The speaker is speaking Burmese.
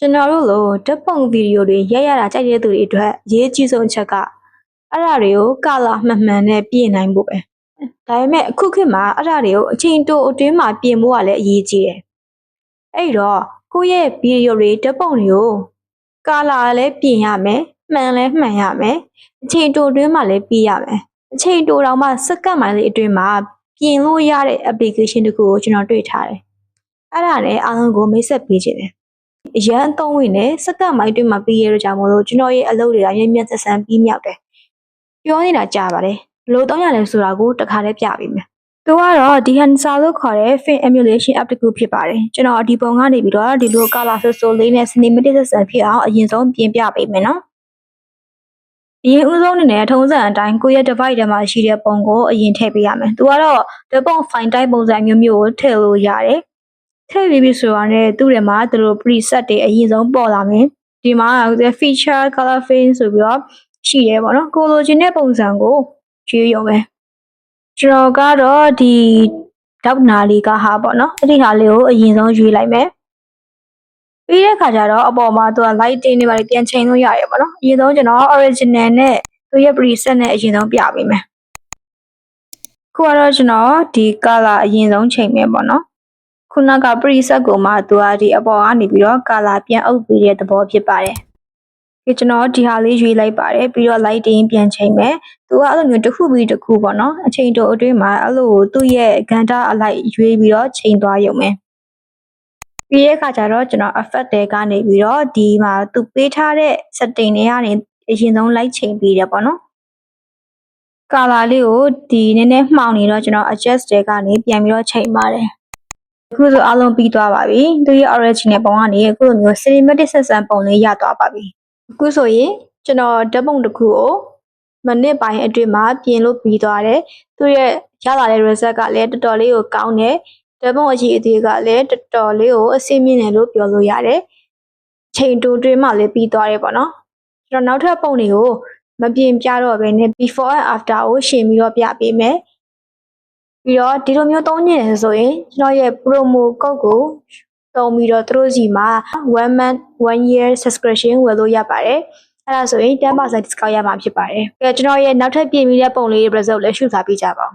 ကျွန်တော်တို့လိုဓာတ်ပုံဗီဒီယိုတွေရိုက်ရတာကြိုက်တဲ့သူတွေအတွက်အရေးကြီးဆုံးအချက်ကအဲ့ဒါတွေကိုကလာမှန်မှန်နဲ့ပြင်နိုင်ဖို့ပဲဒါပေမဲ့အခုခေတ်မှာအဲ့ဒါတွေကိုအချိန်တိုအတွင်းမှာပြင်ဖို့ကလည်းအရေးကြီးတယ်အဲ့တော့ကိုယ့်ရဲ့ဗီဒီယိုတွေဓာတ်ပုံတွေကိုကလာလည်းပြင်ရမယ်မှန်လည်းမှန်ရမယ်အချိန်တိုအတွင်းမှာလည်းပြင်ရမယ်အချိန်တိုတောင်မှစက္ကန့်ပိုင်းလေးအတွင်းမှာပြင်လို့ရတဲ့ application တစ်ခုကိုကျွန်တော်တွေ့ထားတယ်အဲ့ဒါနဲ့အားလုံးကိုမိတ်ဆက်ပေးခြင်းတယ် အရန်အသုံးဝင်နဲ့စက္ကန့်မိုက်တွင်းမှာပြီးရတော့ကြောင့်မလို့ကျွန်တော်ရဲ့အလုပ်တွေကမြင့်မြတ်ဆက်ဆန်းပြီးမြောက်တယ်။ပြောနေတာကြားပါတယ်။ဘယ်လို့တောင်းရလဲဆိုတာကိုတစ်ခါတည်းပြပေးမယ်။သူကတော့ဒီ Hansa လို့ခေါ်တဲ့ Fin Emulation App တစ်ခုဖြစ်ပါတယ်။ကျွန်တော်ဒီပုံကနေပြီးတော့ဒီလို color ဆိုဆိုလေးနဲ့ cinematic ဆက်ဆန်းဖြစ်အောင်အရင်ဆုံးပြင်ပြပေးမယ်နော်။အရင်ဦးဆုံးအနေနဲ့ထုံးစံအတိုင်းကိုယ့်ရဲ့ device ထဲမှာရှိတဲ့ပုံကိုအရင်ထည့်ပေးရမယ်။သူကတော့ဒီပုံ file type ပုံစံမျိုးမျိုးကိုထည့်လို့ရတယ်။ ထည့်ပြီးပြီဆိုတာနဲ့သူ့ထဲမှာသူတို့ preset တွေအရင်ဆုံးပေါ်လာမယ်ဒီမှာ feature color fade ဆိုပြီးတော့ရှိရဲပေါ့နော်ကိုလိုချင်တဲ့ပုံစံကိုရွေးရုံပဲကျွန်တော်ကတော့ဒီဒေါက်နာလေးကဟာပေါ့နော်အဲ့ဒီဟာလေးကိုအရင်ဆုံးရွေးလိုက်မယ်ပြီးတဲ့ခါကျတော့အပေါ်မှာသူက lighting တွေပါပြန်ချိန်လို့ရရပေါ့နော်အရင်ဆုံးကျွန်တော် original နဲ့သူရဲ့ preset နဲ့အရင်ဆုံးပြပေးမယ်ခုကတော့ကျွန်တော်ဒီ color အရင်ဆုံးချိန်မယ်ပေါ့နော် ခုနက preset ကိုမှသူကဒီအပေါ်ကနေပြီးတော့ color ပြန်အုပ်ပေးတဲ့သဘောဖြစ်ပါတယ်။ဒီကျွန်တော်ဒီဟာလေးရွေးလိုက်ပါတယ်ပြီးတော့ lighting ပြန်ချိန်မယ်။သူကအဲ့လိုမျိုးတစ်ခုပြီးတစ်ခုပေါ့နော်။အချိန်တိုအတွင်းမှာအဲ့လိုသူ့ရဲ့ဂန္ဓာအလိုက်ရွေးပြီးတော့ချိန်သွားရုံပဲ။ပြီးတဲ့အခါကျတော့ကျွန်တော် effect တွေကနေပြီးတော့ဒီမှာသူပေးထားတဲ့ setting တွေကနေအရင်ဆုံး light ချိန်ပေးတယ်ပေါ့နော်။ color လေးကိုဒီနည်းနည်းမှောင်နေတော့ကျွန်တော် adjust တွေကနေပြန်ပြီးတော့ချိန်ပါတယ်။ အခုဆိုအားလုံးပြီးသွားပါပြီသူရဲ့ original ပုံကနေအခုလိုမျိုး cinematic ဆက်ဆံပုံလေးရသွားပါပြီအခုဆိုရင်ကျွန်တော်ဓာတ်ပုံတစ်ခုကိုမိနစ်ပိုင်းအတွင်းမှာပြင်လို့ပြီးသွားတယ်သူရဲ့ရလာတဲ့ result ကလည်းတော်တော်လေးကိုကောင်းတယ်ဓာတ်ပုံအကြီးအသေးကလည်းတော်တော်လေးကိုအဆင့်မြင့်တယ်လို့ပြောလို့ရတယ်ချိန်တိုတွင်းမှလည်းပြီးသွားတယ်ပေါ့နော်ကျွန်တော်နောက်ထပ်ပုံတွေကိုမပြင်ပြတော့ဘဲနဲ့ before and after ကိုရှင်းပြီးတော့ပြပေးမယ် ပြီးတော့ဒီလိုမျိုးသုံးနေတယ်ဆိုရင်ကျွန်တော်ရဲ့ promo code ကိုသုံးပြီးတော့သူတို့စီမှာ1 month 1 year subscription ဝယ်လို့ရပါတယ်အဲ့ဒါဆိုရင်10% discount ရမှာဖြစ်ပါတယ်။ကဲကျွန်တော်ရဲ့နောက်ထပ်ပြင်ပြီးတဲ့ပုံလေးတွေ result လည်းရှုစားပေးကြပါဦး